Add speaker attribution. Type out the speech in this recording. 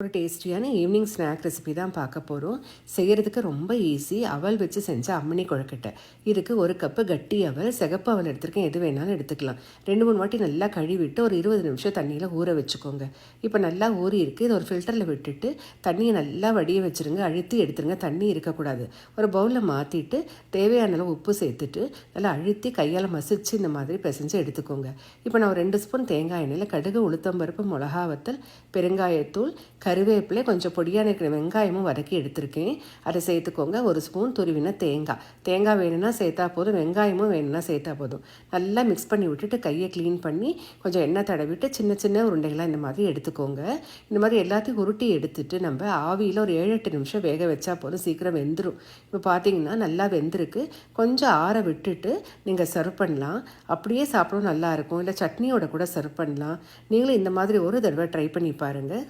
Speaker 1: ஒரு டேஸ்டியான evening snack recipe தான் பார்க்க போகிறோம் செய்கிறதுக்கு ரொம்ப ஈஸி. அவல் வச்சு செஞ்ச அம்மணி கொழுக்கட்டை. இதுக்கு ஒரு கப்பு கட்டி அவல் சிகப்பு அவல் எடுத்திருக்கேன். எது வேணாலும் எடுத்துக்கலாம். ரெண்டு மூணு வாட்டி நல்லா கழுவிட்டு ஒரு இருபது நிமிஷம் தண்ணியில் ஊற வச்சுக்கோங்க. இப்போ நல்லா ஊறி இருக்குது இதை ஒரு ஃபில்டரில் விட்டுட்டு தண்ணியை நல்லா வடிய வச்சுருங்க. அழுத்தி எடுத்துருங்க. தண்ணி இருக்கக்கூடாது. ஒரு பவுலில் மாற்றிட்டு தேவையான அளவு உப்பு சேர்த்துட்டு நல்லா அழுத்தி கையால் மசிச்சு இந்த மாதிரி பிசைஞ்சு எடுத்துக்கோங்க. இப்போ நான் ஒரு ரெண்டு ஸ்பூன் தேங்காய் எண்ணெயில் கடுகு உளுத்தம்பருப்பு மிளகா வத்தல் பெருங்காயத்தூள் கருவேப்பிலை கொஞ்சம் பொடியாக இருக்கிற வெங்காயமும் வதக்கி எடுத்திருக்கேன். அதை சேர்த்துக்கோங்க. ஒரு ஸ்பூன் துருவின தேங்காய். தேங்காய் வேணும்னா சேர்த்தா போதும். வெங்காயமும் வேணும்னா சேர்த்தா போதும். நல்லா மிக்ஸ் பண்ணி விட்டுட்டு கையை க்ளீன் பண்ணி கொஞ்சம் எண்ணெய் தடவிட்டு சின்ன சின்ன உருண்டைகளாக இந்த மாதிரி எடுத்துக்கோங்க. இந்த மாதிரி எல்லாத்தையும் உருட்டி எடுத்துட்டு நம்ம ஆவியில் ஒரு ஏழு எட்டு நிமிஷம் வேக வச்சா போதும். சீக்கிரம் வெந்துடும் இப்போ பார்த்தீங்கன்னா நல்லா வெந்திருக்கு. கொஞ்சம் ஆற விட்டுட்டு நீங்கள் சர்வ் பண்ணலாம். அப்படியே சாப்பிடவும் நல்லாயிருக்கும் இல்லை சட்னியோட கூட சர்வ் பண்ணலாம். நீங்களும் இந்த மாதிரி ஒரு தடவை ட்ரை பண்ணி பாருங்கள்